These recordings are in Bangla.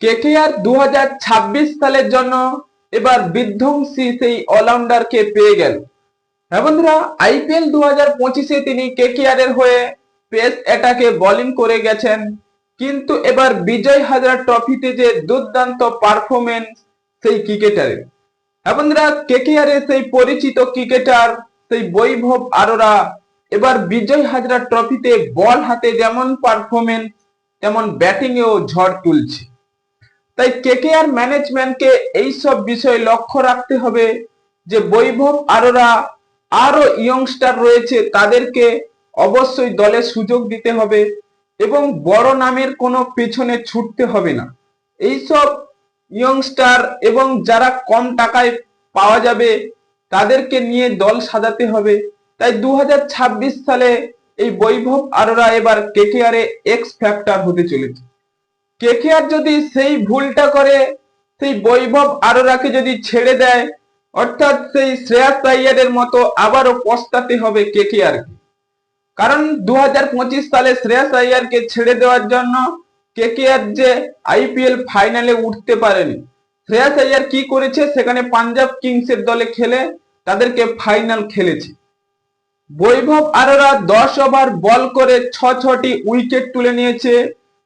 কেকেআর দু সালের জন্য এবার বিধ্বংসী সেই অলরাউন্ডারকে পেয়ে গেল। হ্যাঁ বন্ধুরা, আইপিএল দু হাজার পঁচিশে তিনি কেকেআর এর হয়ে পেস অ্যাটাকে বোলিং করে গেছেন। কিন্তু এবার বিজয় হাজার ট্রফিতে যে দুর্দান্ত পারফরমেন্স সেই ক্রিকেটারের। হ্যাঁ বন্ধুরা, কেকেআর এর সেই পরিচিত ক্রিকেটার, সেই বৈভব আরোরা এবার বিজয় হাজারা ট্রফিতে বল হাতে যেমন পারফরমেন্স তেমন ব্যাটিং এও ঝড় তুলছে। তাই কেকেআর ম্যানেজমেন্টকে এইসব বিষয়ে লক্ষ্য রাখতে হবে যে বৈভব, আরোরা আরও ইয়ংস্টার রয়েছে, তাদেরকে অবশ্যই দলে সুযোগ দিতে হবে এবং বড় নামের কোনো পেছনে ছুটতে হবে না। এইসব ইয়ংস্টার এবং যারা কম টাকায় পাওয়া যাবে, তাদেরকে নিয়ে দল সাজাতে হবে। তাই দু হাজার ছাব্বিশ সালে এই বৈভব, আরোরা এবার কেকেআর এক্স ফ্যাক্টর হতে চলেছে। কেকেআর যদি সেই ভুলটা করে, সেই বৈভব আরোরাকে যদি ছেড়ে দেয়, অর্থাৎ সেই শ্রেয়াস আইয়ারের মতো আবারও পস্তাতে হবে কেকেআর কে কারণ দু হাজার পঁচিশ সালে শ্রেয়াস আইয়ারকে ছেড়ে দেওয়ার জন্য কেকেআর যে আইপিএল ফাইনালে উঠতে পারেনি। শ্রেয়াস আইয়ার কি করেছে? সেখানে পাঞ্জাব কিংসের দলে খেলে তাদেরকে ফাইনাল খেলেছে। বৈভব আরোরা দশ ওভার বল করে ছ ছটি উইকেট তুলে নিয়েছে।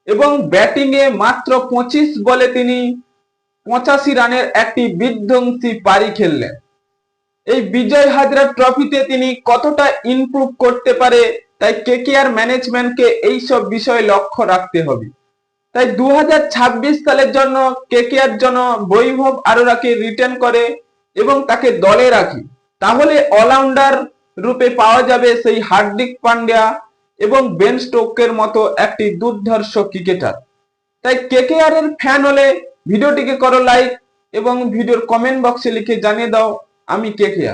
এবং ব্যাটিং এ মাত্র পঁচিশ বলে তিনি পঁচাশি রানের একটি বিধ্বংসী পারি খেললেন। এই বিজয় হাজরা ট্রফিতে তিনি কতটা ইমপ্রুভ করতে পারে, তাই কেকেআর ম্যানেজমেন্টকে এইসব বিষয়ে লক্ষ্য রাখতে হবে। তাই দু হাজার ছাব্বিশ সালের জন্য কে কেকেআর জন্য বৈভব আরোরাকে রিটার্ন করে এবং তাকে দলে রাখি, তাহলে অলরাউন্ডার রূপে পাওয়া যাবে সেই হার্দিক পান্ডিয়া। এবং বেন স্টোকের মতো একটি দুর্ধর্ষ ক্রিকেটার। তাই কেকেআর এর ফ্যান হলে ভিডিওটিকে করো লাইক এবং ভিডিওর কমেন্ট বক্সে লিখে জানিয়ে দাও, আমি কেকেআর